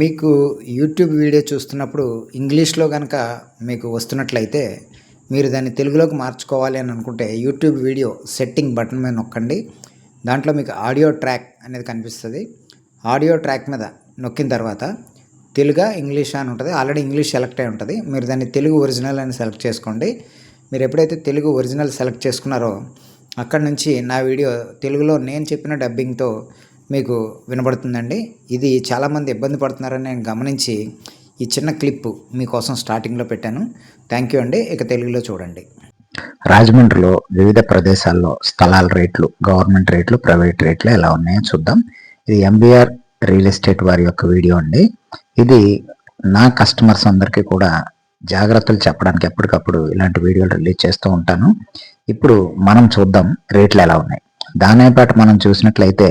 మీకు YouTube video చూస్తున్నప్పుడు ఇంగ్లీష్లో కనుక మీకు వస్తున్నట్లయితే మీరు దాన్ని తెలుగులోకి మార్చుకోవాలి అని అనుకుంటే యూట్యూబ్ వీడియో సెట్టింగ్ బటన్ మీద నొక్కండి. దాంట్లో మీకు ఆడియో ట్రాక్ అనేది కనిపిస్తుంది. ఆడియో ట్రాక్ మీద నొక్కిన తర్వాత తెలుగా ఇంగ్లీష్ అని ఉంటుంది. ఆల్రెడీ ఇంగ్లీష్ సెలెక్ట్ అయి ఉంటుంది. మీరు దాన్ని తెలుగు ఒరిజినల్ అని సెలెక్ట్ చేసుకోండి. మీరు ఎప్పుడైతే తెలుగు ఒరిజినల్ సెలెక్ట్ చేసుకున్నారో అక్కడ నుంచి నా వీడియో తెలుగులో నేను చెప్పిన డబ్బింగ్తో మీకు వినబడుతుందండి. ఇది చాలామంది ఇబ్బంది పడుతున్నారని నేను గమనించి ఈ చిన్న క్లిప్ మీకోసం స్టార్టింగ్లో పెట్టాను. థ్యాంక్ యూ అండి. ఇక తెలుగులో చూడండి. రాజమండ్రిలో వివిధ ప్రదేశాల్లో స్థలాల రేట్లు గవర్నమెంట్ రేట్లు ప్రైవేట్ రేట్లు ఎలా ఉన్నాయో చూద్దాం. ఇది ఎంబీఆర్ రియల్ ఎస్టేట్ వారి యొక్క వీడియో అండి. ఇది నా కస్టమర్స్ అందరికీ కూడా జాగ్రత్తలు చెప్పడానికి ఎప్పటికప్పుడు ఇలాంటి వీడియోలు రిలీజ్ చేస్తూ ఉంటాను. ఇప్పుడు మనం చూద్దాం రేట్లు ఎలా ఉన్నాయి. దానిపాటు మనం చూసినట్లయితే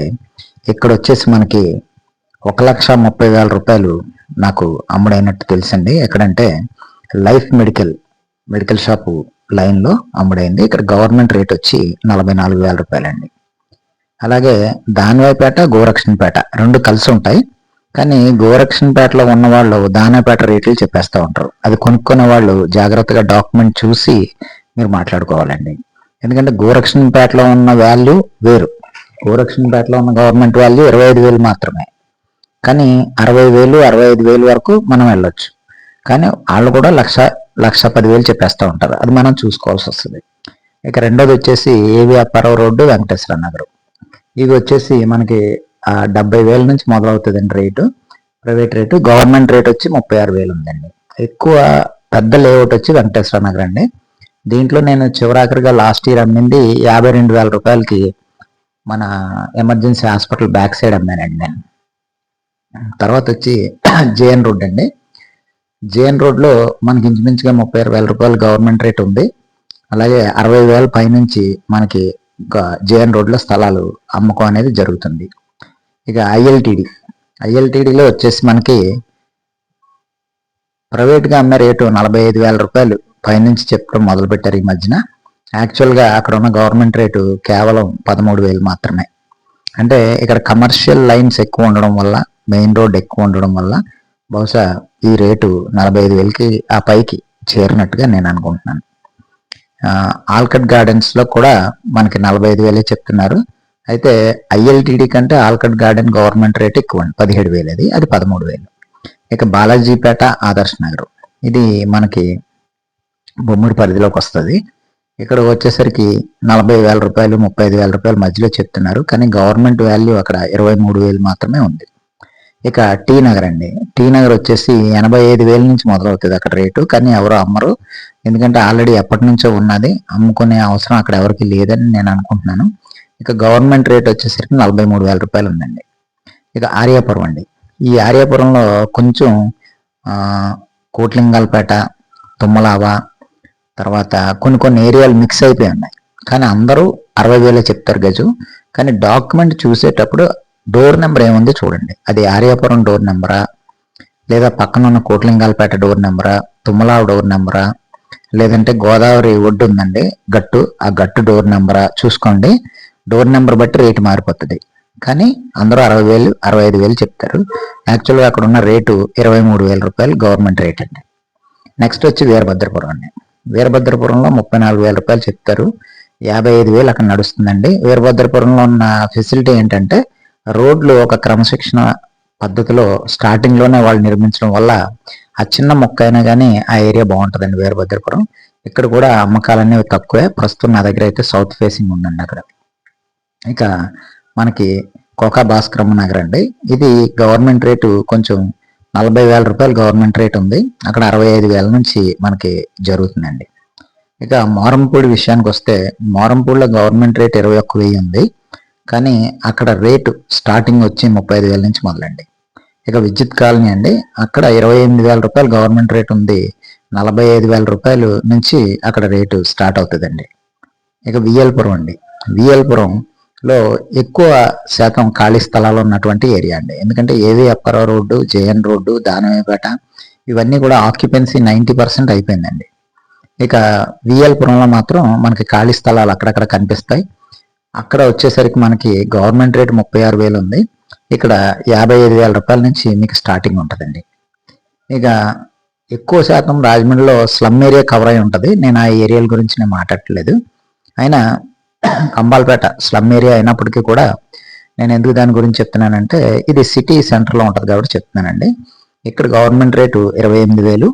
ఇక్కడ వచ్చేసి మనకి ఒక లక్ష ముప్పై వేల రూపాయలు నాకు అమ్ముడైనట్టు తెలిసింది ఎక్కడంటే లైఫ్ మెడికల్ మెడికల్ షాపు లైన్లో అమ్ముడైంది. ఇక్కడ గవర్నమెంట్ రేట్ వచ్చి నలభై నాలుగు వేల రూపాయలండి. అలాగే దానివాయిపేట గోరక్షణపేట రెండు కలిసి ఉంటాయి. కానీ గోరక్షణపేటలో ఉన్న వాళ్ళు దానిపేట రేట్లు చెప్పేస్తూ ఉంటారు. అది కొనుక్కునే వాళ్ళు జాగ్రత్తగా డాక్యుమెంట్ చూసి మీరు మాట్లాడుకోవాలండి. ఎందుకంటే గోరక్షణపేటలో ఉన్న వాల్యూ వేరు. గోరక్షణపేటలో ఉన్న గవర్నమెంట్ వాళ్ళు ఇరవై ఐదు వేలు మాత్రమే. కానీ అరవై వేలు అరవై ఐదు వేలు వరకు మనం వెళ్ళొచ్చు. కానీ వాళ్ళు కూడా లక్ష లక్ష పదివేలు చెప్పేస్తూ ఉంటారు. అది మనం చూసుకోవాల్సి వస్తుంది. ఇక రెండోది వచ్చేసి ఏవి అప్పారావు రోడ్డు వెంకటేశ్వర నగరం. ఇది వచ్చేసి మనకి డెబ్బై వేల నుంచి మొదలవుతుందండి rate. Private rate government rate వచ్చి ముప్పై ఆరు వేలు ఉందండి. ఎక్కువ పెద్ద లేఅవుట్ వచ్చి వెంకటేశ్వర నగర్ అండి దీంట్లో నేను చివరాఖరిగా లాస్ట్ ఇయర్ అమ్మింది యాభై రెండు వేల రూపాయలకి మన ఎమర్జెన్సీ హాస్పిటల్ బ్యాక్ సైడ్ అమ్మానండి నేను. తర్వాత వచ్చి జేఎన్ రోడ్ అండి. జేఎన్ రోడ్లో మనకి ఇంచుమించుగా ముప్పై ఆరు వేల రూపాయలు గవర్నమెంట్ రేట్ ఉంది. అలాగే అరవై వేల పైనుంచి మనకి జేఎన్ రోడ్లో స్థలాలు అమ్మకం అనేది జరుగుతుంది. ఇక ఐఎల్టీడీ. ఐఎల్టీడీలో వచ్చేసి మనకి ప్రైవేట్గా అమ్మే రేటు నలభై ఐదు వేల రూపాయలు పైనుంచి చెప్పడం మొదలుపెట్టారు ఈ మధ్యన. యాక్చువల్గా అక్కడ ఉన్న గవర్నమెంట్ రేటు కేవలం పదమూడు వేలు మాత్రమే. అంటే ఇక్కడ కమర్షియల్ లైన్స్ ఎక్కువ ఉండడం వల్ల మెయిన్ రోడ్ ఎక్కువ ఉండడం వల్ల బహుశా ఈ రేటు నలభై ఐదు వేలకి ఆ పైకి చేరినట్టుగా నేను అనుకుంటున్నాను. ఆల్కట్ గార్డెన్స్లో కూడా మనకి నలభై ఐదు వేలే చెప్తున్నారు. అయితే ఐఎల్టీడీ కంటే ఆల్కట్ గార్డెన్ గవర్నమెంట్ రేట్ ఎక్కువ అండి. పదిహేడు వేలు అది అది పదమూడు వేలు. ఇక బాలాజీపేట ఆదర్శ్ నగర్. ఇది మనకి బొమ్మిడి పరిధిలోకి వస్తుంది. ఇక్కడ వచ్చేసరికి నలభై వేల రూపాయలు ముప్పై ఐదు వేల రూపాయల మధ్యలో చెప్తున్నారు. కానీ గవర్నమెంట్ వాల్యూ అక్కడ ఇరవై మూడు వేలు మాత్రమే ఉంది. ఇక టీ నగర్ అండి. టీ నగర్ వచ్చేసి ఎనభై ఐదు వేల నుంచి మొదలవుతుంది అక్కడ రేటు. కానీ ఎవరు అమ్మరు. ఎందుకంటే ఆల్రెడీ ఎప్పటి నుంచో ఉన్నది. అమ్ముకునే అవసరం అక్కడ ఎవరికి లేదని నేను అనుకుంటున్నాను. ఇక గవర్నమెంట్ రేట్ వచ్చేసరికి నలభై మూడు వేల రూపాయలు ఉందండి. ఇక ఆర్యాపురం అండి. ఈ ఆర్యాపురంలో కొంచెం కోట్లింగాలపేట తుమ్మలావ తర్వాత కొన్ని కొన్ని ఏరియాలు మిక్స్ అయిపోయి ఉన్నాయి. కానీ అందరూ అరవై వేలే చెప్తారు గజు. కానీ డాక్యుమెంట్ చూసేటప్పుడు డోర్ నెంబర్ ఏముంది చూడండి. అది ఆర్యాపురం డోర్ నెంబరా లేదా పక్కన ఉన్న కోట్లింగాలపేట డోర్ నెంబరా తుమ్మలావు డోర్ నెంబరా లేదంటే గోదావరి ఒడ్డు ఉందండి గట్టు. ఆ గట్టు డోర్ నెంబరా చూసుకోండి. డోర్ నెంబర్ బట్టి రేటు మారిపోతుంది. కానీ అందరూ అరవై వేలు అరవై ఐదు వేలు చెప్తారు. యాక్చువల్గా అక్కడ ఉన్న రేటు ఇరవై మూడు వేల రూపాయలు గవర్నమెంట్ రేట్ అండి. నెక్స్ట్ వచ్చి వీరభద్రపురం అండి. వీరభద్రపురంలో ముప్పై నాలుగు వేల రూపాయలు చెప్తారు. యాభై ఐదు వేలు అక్కడ నడుస్తుందండి. వీరభద్రపురంలో ఉన్న ఫెసిలిటీ ఏంటంటే రోడ్లు ఒక క్రమశిక్షణ పద్ధతిలో స్టార్టింగ్లోనే వాళ్ళు నిర్మించడం వల్ల ఆ చిన్న మొక్క అయినా కానీ ఆ ఏరియా బాగుంటుందండి వీరభద్రపురం. ఇక్కడ కూడా అమ్మకాలన్నీ తక్కువే. ప్రస్తుతం నా దగ్గర అయితే సౌత్ ఫేసింగ్ ఉందండి అక్కడ. ఇక మనకి కోకా భాస్కరమ్మ నగర్ అండి ఇది గవర్నమెంట్ రేటు కొంచెం నలభై వేల రూపాయలు గవర్నమెంట్ రేట్ ఉంది. అక్కడ అరవై ఐదు వేల నుంచి మనకి జరుగుతుందండి. ఇక మోరంపూడి విషయానికి వస్తే మోరంపూడిలో గవర్నమెంట్ రేట్ ఇరవై ఒక్క వెయ్యి ఉంది. కానీ అక్కడ రేటు స్టార్టింగ్ వచ్చి ముప్పై ఐదు వేల నుంచి మొదలండి. ఇక విద్యుత్ కాలనీ అండి అక్కడ ఇరవై ఎనిమిది వేల రూపాయలు గవర్నమెంట్ రేట్ ఉంది. నలభై ఐదు వేల రూపాయలు నుంచి అక్కడ రేటు స్టార్ట్ అవుతుందండి. ఇక విఎల్పురం అండి. విఎల్పురం లో ఎక్కువ శాతం ఖాళీ స్థలాలు ఉన్నటువంటి ఏరియా అండి. ఎందుకంటే ఏవి అప్పర రోడ్డు జేఎన్ రోడ్డు దానవేపేట ఇవన్నీ కూడా ఆక్యుపెన్సీ నైంటీ పర్సెంట్ అయిపోయిందండి. ఇక విఎల్పురంలో మాత్రం మనకి ఖాళీ స్థలాలు అక్కడక్కడ కనిపిస్తాయి. అక్కడ వచ్చేసరికి మనకి గవర్నమెంట్ రేట్ ముప్పై ఆరు వేలు ఉంది. ఇక్కడ యాభై ఐదు వేల రూపాయల నుంచి మీకు స్టార్టింగ్ ఉంటుందండి. ఇక ఎక్కువ శాతం రాజమండ్రిలో స్లమ్ ఏరియా కవర్ అయి ఉంటుంది. నేను ఆ ఏరియాల గురించి నేను మాట్లాడలేదు అయినా కంబాల్పేట స్లమ్ ఏరియా అయినప్పటికీ కూడా నేను ఎందుకు దాని గురించి చెప్తున్నానంటే ఇది సిటీ సెంటర్లో ఉంటుంది కాబట్టి చెప్తున్నానండి. ఇక్కడ గవర్నమెంట్ రేటు ఇరవై ఎనిమిది వేలు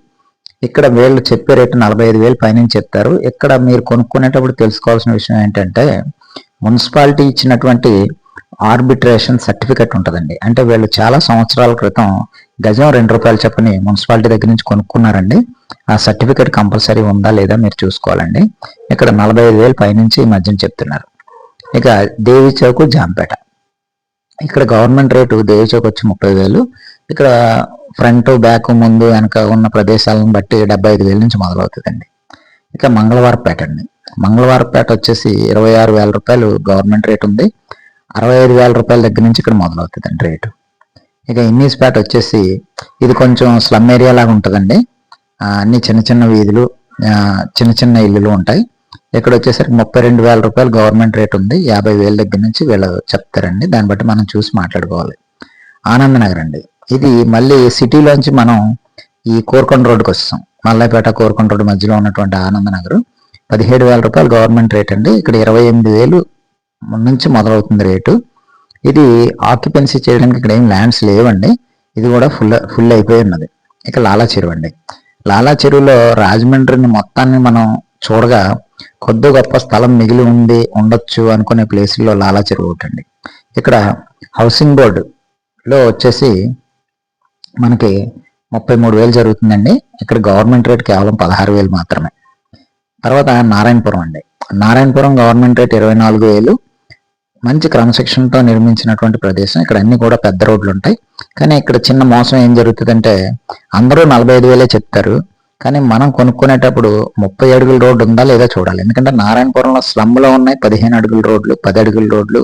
ఇక్కడ వీళ్ళు చెప్పే రేటు నలభై ఐదు వేలు పైనుంచి చెప్తారు. ఇక్కడ మీరు కొనుక్కునేటప్పుడు తెలుసుకోవాల్సిన విషయం ఏంటంటే మున్సిపాలిటీ ఇచ్చినటువంటి ఆర్బిట్రేషన్ సర్టిఫికెట్ ఉంటుందండి. అంటే వీళ్ళు చాలా సంవత్సరాల క్రితం గజం రెండు రూపాయలు చెప్పని మున్సిపాలిటీ దగ్గర నుంచి కొనుక్కున్నారండి. ఆ సర్టిఫికేట్ కంపల్సరీ ఉందా లేదా మీరు చూసుకోవాలండి. ఇక్కడ నలభై ఐదు వేలు పైనుంచి ఈ మధ్యన చెప్తున్నారు. ఇక దేవి చౌక్ జాంపేట. ఇక్కడ గవర్నమెంట్ రేటు దేవి చౌక్ వచ్చి ముప్పై వేలు ఇక్కడ ఫ్రంట్ బ్యాక్ ముందు వెనక ఉన్న ప్రదేశాలను బట్టి డెబ్బై ఐదు వేల నుంచి మొదలవుతుందండి. ఇక మంగళవారపేట అండి. మంగళవారపేట వచ్చేసి ఇరవై ఆరు వేల రూపాయలు గవర్నమెంట్ రేట్ ఉంది. అరవై ఐదు వేల రూపాయల దగ్గర నుంచి ఇక్కడ మొదలవుతుందండి రేటు. ఇక ఇన్నీస్పేట వచ్చేసి ఇది కొంచెం స్లమ్ ఏరియా లాగా ఉంటుందండి. అన్ని చిన్న చిన్న వీధులు చిన్న చిన్న ఇల్లులు ఉంటాయి. ఇక్కడ వచ్చేసరికి ముప్పై రెండు వేల రూపాయలు గవర్నమెంట్ రేట్ ఉంది. యాభై వేల దగ్గర నుంచి వీళ్ళు చెప్తారండి. దాన్ని బట్టి మనం చూసి మాట్లాడుకోవాలి. ఆనంద్ నగర్ అండి. ఇది మళ్ళీ సిటీలోంచి మనం ఈ కోరుకొండ రోడ్డుకి వస్తాం. మల్లాపేట కోరుకొండ రోడ్డు మధ్యలో ఉన్నటువంటి ఆనంద నగర్ పదిహేడు వేల రూపాయలు గవర్నమెంట్ రేట్ అండి. ఇక్కడ ఇరవై ఎనిమిది వేలు నుంచి మొదలవుతుంది రేటు. ఇది ఆక్యుపెన్సీ చేయడానికి ఇక్కడ ఏం ల్యాండ్స్ లేవండి. ఇది కూడా ఫుల్ ఫుల్ అయిపోయి ఉన్నది. ఇక లాలా చెరువు అండి లాలా చెరువులో రాజమండ్రిని మొత్తాన్ని మనం చూడగా కొద్ది గొప్ప స్థలం మిగిలి ఉంది ఉండొచ్చు అనుకునే ప్లేసుల్లో లాలా చెరువు ఒకటండి ఇక్కడ హౌసింగ్ బోర్డులో వచ్చేసి మనకి ముప్పై మూడు వేలు జరుగుతుందండి. ఇక్కడ గవర్నమెంట్ రేట్ కేవలం పదహారు వేలు మాత్రమే. తర్వాత నారాయణపురం అండి. నారాయణపురం గవర్నమెంట్ రేట్ ఇరవై నాలుగు వేలు. మంచి క్రమశిక్షణతో నిర్మించినటువంటి ప్రదేశం. ఇక్కడ అన్ని కూడా పెద్ద రోడ్లు ఉంటాయి కానీ ఇక్కడ చిన్న మోసం ఏం జరుగుతుందంటే అందరూ నలభై ఐదు వేలే చెప్తారు. కానీ మనం కొనుక్కునేటప్పుడు ముప్పై అడుగుల రోడ్డు ఉందా లేదా చూడాలి. ఎందుకంటే నారాయణపురంలో స్లమ్లో ఉన్నాయి. పదిహేను అడుగుల రోడ్లు పది అడుగుల రోడ్లు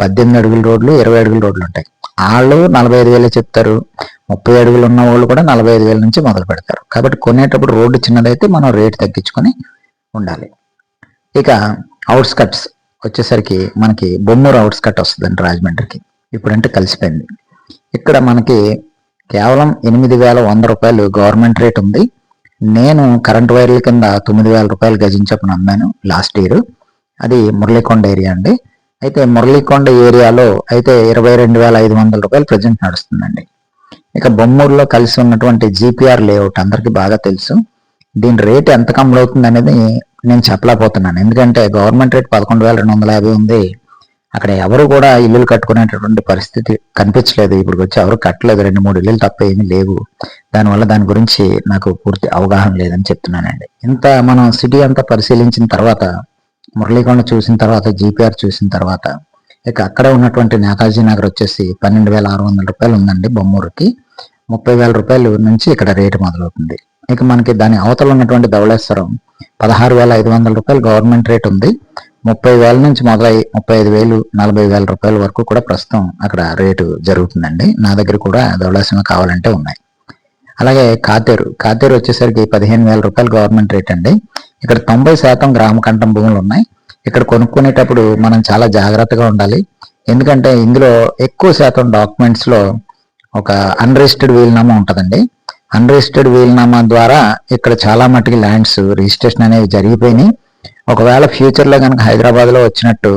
పద్దెనిమిది అడుగుల రోడ్లు ఇరవై అడుగుల రోడ్లు ఉంటాయి వాళ్ళు నలభై ఐదు వేలే చెప్తారు. ముప్పై అడుగులు ఉన్న వాళ్ళు కూడా నలభై ఐదు వేల నుంచి మొదలు పెడతారు. కాబట్టి కొనేటప్పుడు రోడ్డు చిన్నదైతే మనం రేటు తగ్గించుకొని ఉండాలి. ఇక అవుట్స్కట్స్ వచ్చేసరికి మనకి బొమ్మూరు అవుట్స్ కట్ వస్తుందండి రాజమండ్రికి. ఇప్పుడంటే కలిసిపోయింది. ఇక్కడ మనకి కేవలం ఎనిమిది వేల వంద రూపాయలు గవర్నమెంట్ రేట్ ఉంది. నేను కరెంట్ వైర్ల కింద తొమ్మిది వేల రూపాయలు గజించప్పుడు అమ్మాను లాస్ట్ ఇయర్. అది మురళీకొండ ఏరియా అండి. అయితే మురళీకొండ ఏరియాలో అయితే ఇరవై రెండు వేల ఐదు వందల రూపాయలు ప్రజెంట్ నడుస్తుందండి. ఇక బొమ్మూరులో కలిసి ఉన్నటువంటి జీపీఆర్ లేఅవుట్ అందరికీ బాగా తెలుసు. దీని రేట్ ఎంత కమ్ముడవుతుంది అనేది నేను చెప్పలేకపోతున్నాను. ఎందుకంటే గవర్నమెంట్ రేట్ పదకొండు వేల రెండు వందల యాభై ఉంది. అక్కడ ఎవరు కూడా ఇల్లులు కట్టుకునేటటువంటి పరిస్థితి కనిపించలేదు. ఇప్పుడు వచ్చి ఎవరు కట్టలేదు. రెండు మూడు ఇల్లులు తప్ప ఏమీ లేవు. దానివల్ల దాని గురించి నాకు పూర్తి అవగాహన లేదని చెప్తున్నానండి. ఇంత మనం సిటీ అంతా పరిశీలించిన తర్వాత మురళీకొండ చూసిన తర్వాత జీపీఆర్ చూసిన తర్వాత ఇక అక్కడ ఉన్నటువంటి నేతాజీ నగర్ వచ్చేసి పన్నెండు వేల ఆరు వందల రూపాయలు ఉందండి బొమ్మూరుకి. ముప్పై వేల రూపాయలు నుంచి ఇక్కడ రేటు మొదలవుతుంది. ఇక మనకి దాని అవతల ఉన్నటువంటి ధవళేశ్వరం పదహారు వేల ఐదు వందల రూపాయలు గవర్నమెంట్ రేట్ ఉంది. ముప్పై వేల నుంచి మొదలై ముప్పై ఐదు వేలు నలభై వేల రూపాయల వరకు కూడా ప్రస్తుతం అక్కడ రేటు జరుగుతుందండి. నా దగ్గర కూడా ధవళేశ్వరం కావాలంటే ఉన్నాయి. అలాగే కాతేరు కాతేరు వచ్చేసరికి పదిహేను వేల రూపాయలు గవర్నమెంట్ రేట్ అండి. ఇక్కడ తొంభై శాతం గ్రామ కంఠం భూములు ఉన్నాయి. ఇక్కడ కొనుక్కునేటప్పుడు మనం చాలా జాగ్రత్తగా ఉండాలి. ఎందుకంటే ఇందులో ఎక్కువ శాతం డాక్యుమెంట్స్లో ఒక అన్రిజిస్టర్డ్ వీల్నామా ఉంటుందండి. అన్రిజిస్టర్డ్ వీల్నామా ద్వారా ఇక్కడ చాలా మటుకి ల్యాండ్స్ రిజిస్ట్రేషన్ అనేవి జరిగిపోయినాయి. ఒకవేళ ఫ్యూచర్లో కనుక హైదరాబాద్లో వచ్చినట్టు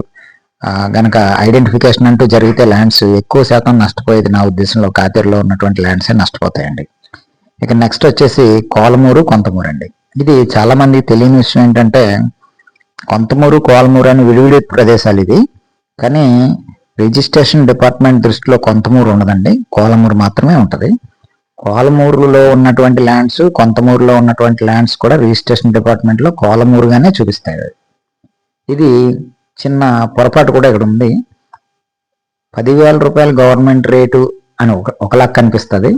గనక ఐడెంటిఫికేషన్ అంటూ జరిగితే ల్యాండ్స్ ఎక్కువ శాతం నష్టపోయేది నా ఉద్దేశంలో కాతేరులో ఉన్నటువంటి ల్యాండ్సే నష్టపోతాయండి. ఇక నెక్స్ట్ వచ్చేసి కోలమూరు కొంతమూరు అండి. ఇది చాలా మంది తెలియని విషయం ఏంటంటే కొంతమూరు కోలమూరు అని విడివిడి ప్రదేశాలు ఇది. కానీ రిజిస్ట్రేషన్ డిపార్ట్మెంట్ దృష్టిలో కొంతమూరు ఉండదండి. కోలమూరు మాత్రమే ఉంటుంది. కోలమూరులో ఉన్నటువంటి ల్యాండ్స్ కొంతమూరులో ఉన్నటువంటి ల్యాండ్స్ కూడా రిజిస్ట్రేషన్ డిపార్ట్మెంట్లో కోలమూరుగానే చూపిస్తాయి ఇది చిన్న పొరపాటు కూడా ఇక్కడ ఉంది. పదివేల రూపాయల గవర్నమెంట్ రేటు అని ఒక ఒకలా కనిపిస్తుంది.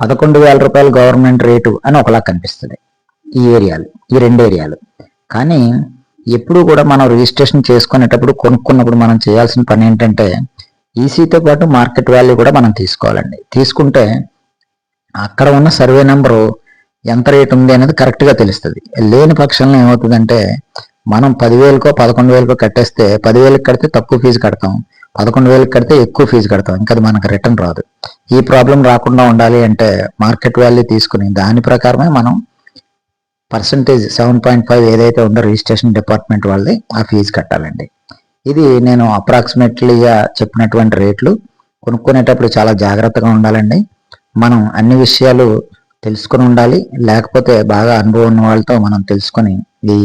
పదకొండు వేల రూపాయల గవర్నమెంట్ రేటు అని ఒకలా కనిపిస్తుంది. ఈ ఏరియాలు ఈ రెండు ఏరియాలు. కానీ ఎప్పుడు కూడా మనం రిజిస్ట్రేషన్ చేసుకునేటప్పుడు కొనుక్కున్నప్పుడు మనం చేయాల్సిన పని ఏంటంటే ఈసీతో పాటు మార్కెట్ వాల్యూ కూడా మనం తీసుకోవాలండి. తీసుకుంటే అక్కడ ఉన్న సర్వే నెంబరు ఎంత రేట్ ఉంది అనేది కరెక్ట్గా తెలుస్తుంది. లేని పక్షంలో ఏమవుతుందంటే మనం పదివేలకో పదకొండు వేలకో కట్టేస్తే పదివేలకు కడితే తక్కువ ఫీజు కడతాం పదకొండు వేలకు కడితే ఎక్కువ ఫీజు కడతాం ఇంకా అది మనకు రిటర్న్ రాదు. ఈ ప్రాబ్లం రాకుండా ఉండాలి అంటే మార్కెట్ వాల్యూ తీసుకుని దాని ప్రకారమే మనం పర్సంటేజ్ సెవెన్ పాయింట్ ఫైవ్ ఏదైతే ఉందో రిజిస్ట్రేషన్ డిపార్ట్మెంట్ వాళ్ళది ఆ ఫీజు కట్టాలండి. ఇది నేను అప్రాక్సిమేట్లీగా చెప్పినటువంటి రేట్లు. కొనుక్కునేటప్పుడు చాలా జాగ్రత్తగా ఉండాలండి. మనం అన్ని విషయాలు తెలుసుకొని ఉండాలి. లేకపోతే బాగా అనుభవం ఉన్న వాళ్ళతో మనం తెలుసుకొని ఈ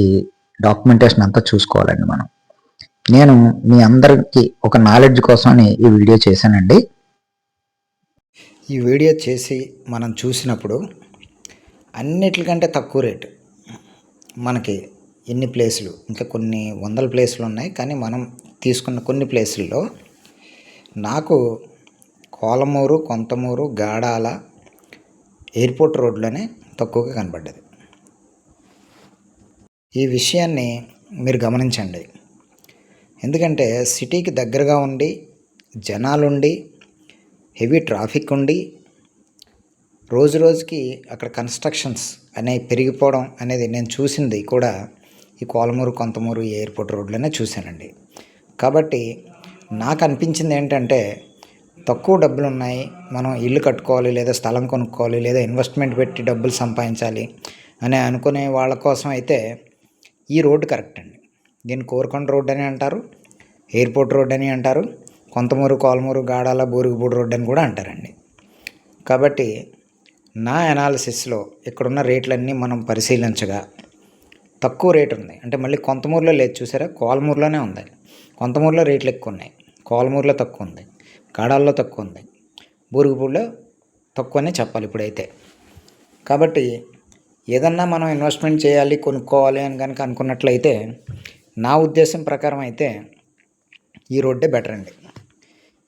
డాక్యుమెంటేషన్ అంతా చూసుకోవాలండి మనం. నేను మీ అందరికీ ఒక నాలెడ్జ్ కోసమని ఈ వీడియో చేశానండి. ఈ వీడియో చేసి మనం చూసినప్పుడు అన్నిటికంటే తక్కువ రేటు. మనకి ఎన్ని ప్లేసులు ఇంకా కొన్ని వందల ప్లేసులు ఉన్నాయి. కానీ మనం తీసుకున్న కొన్ని ప్లేసుల్లో నాకు కోలమూరు కొంతమూరు గాడాల ఎయిర్పోర్ట్ రోడ్లోనే తక్కువగా కనబడ్డది. ఈ విషయాన్ని మీరు గమనించండి. ఎందుకంటే సిటీకి దగ్గరగా ఉండి జనాలుండి హెవీ ట్రాఫిక్ ఉండి రోజు రోజుకి అక్కడ కన్స్ట్రక్షన్స్ అనేవి పెరిగిపోవడం అనేది నేను చూసింది కూడా ఈ కోలమూరు కొంతమూరు ఎయిర్పోర్ట్ రోడ్లోనే చూశానండి. కాబట్టి నాకు అనిపించింది ఏంటంటే తక్కువ డబ్బులు ఉన్నాయి మనం ఇల్లు కట్టుకోవాలి లేదా స్థలం కొనుక్కోవాలి లేదా ఇన్వెస్ట్మెంట్ పెట్టి డబ్బులు సంపాదించాలి అని అనుకునే వాళ్ళ కోసం అయితే ఈ రోడ్డు కరెక్ట్ అండి. దీన్ని కోరుకొండ రోడ్ అని అంటారు ఎయిర్పోర్ట్ రోడ్ అని అంటారు కొంతమూరు కోలమూరు గాడాల బూరుగుపూడి రోడ్ అని కూడా అంటారండి. కాబట్టి నా అనాలిసిస్లో ఇక్కడున్న రేట్లన్నీ మనం పరిశీలించగా తక్కువ రేట్ ఉంది. అంటే మళ్ళీ కొంతమూరులో లేదు చూసారా? కోలమూరులోనే ఉంది. కొంతమూరులో రేట్లు ఎక్కువ ఉన్నాయి. కోలమూరులో తక్కువ ఉంది. కాడాల్లో తక్కువ ఉంది. బూరుగుపూడిలో తక్కువనే చెప్పాలి ఇప్పుడైతే. కాబట్టి ఏదన్నా మనం ఇన్వెస్ట్మెంట్ చేయాలి కొనుక్కోవాలి అని కనుక అనుకున్నట్లయితే నా ఉద్దేశం ప్రకారం అయితే ఈ రోడ్డే బెటర్ అండి.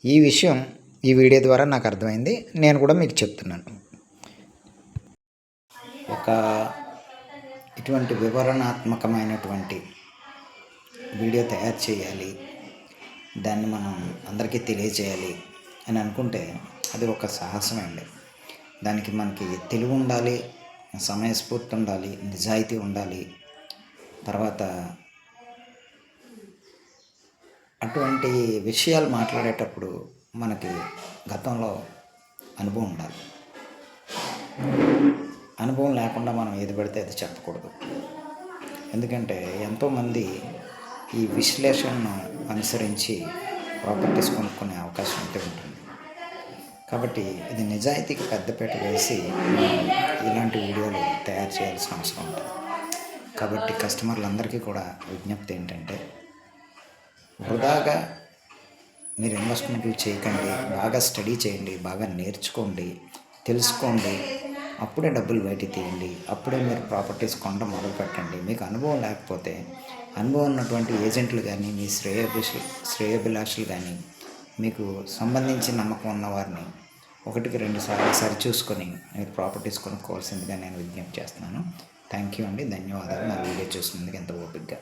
ఈ విషయం ఈ వీడియో ద్వారా నాకు అర్థమైంది. నేను కూడా మీకు చెప్తున్నాను. ఒక ఇటువంటి వివరణాత్మకమైనటువంటి వీడియో తయారు చేయాలి దాన్ని మనం అందరికీ తెలియజేయాలి అని అనుకుంటే అది ఒక సాహసమే అండి. దానికి మనకి తెలివి ఉండాలి సమయస్ఫూర్తి ఉండాలి నిజాయితీ ఉండాలి. తర్వాత అటువంటి విషయాలు మాట్లాడేటప్పుడు మనకి గతంలో అనుభవం ఉండాలి. అనుభవం లేకుండా మనం ఏది పెడితే అది చెప్పకూడదు. ఎందుకంటే ఎంతోమంది ఈ విశ్లేషణను అనుసరించి ప్రాపర్టీస్ కొనుక్కునే అవకాశం అయితే ఉంటుంది. కాబట్టి ఇది నిజాయితీకి పెద్దపీట వేసి ఇలాంటి వీడియోలు తయారు చేయాల్సిన అవసరం ఉంటుంది. కాబట్టి కస్టమర్లందరికీ కూడా విజ్ఞప్తి ఏంటంటే వృధాగా మీరు ఇన్వెస్ట్మెంట్లు చేయకండి బాగా స్టడీ చేయండి బాగా నేర్చుకోండి తెలుసుకోండి అప్పుడే డబ్బులు బయటికి తీయండి అప్పుడే మీరు ప్రాపర్టీస్ కొనడం మొదలు పెట్టండి మీకు అనుభవం లేకపోతే అనుభవం ఉన్నటువంటి ఏజెంట్లు కానీ మీ శ్రేయభిషి శ్రేయభిలాషులు కానీ మీకు సంబంధించి నమ్మకం ఉన్నవారిని ఒకటికి రెండు సార్లు సరిచూసుకొని మీరు ప్రాపర్టీస్ కొనుక్కోవాల్సిందిగా నేను విజ్ఞప్తి చేస్తున్నాను. థ్యాంక్ యూ అండి. ధన్యవాదాలు. నా వీడియో చూసినందుకు ఎంత ఓపికగా.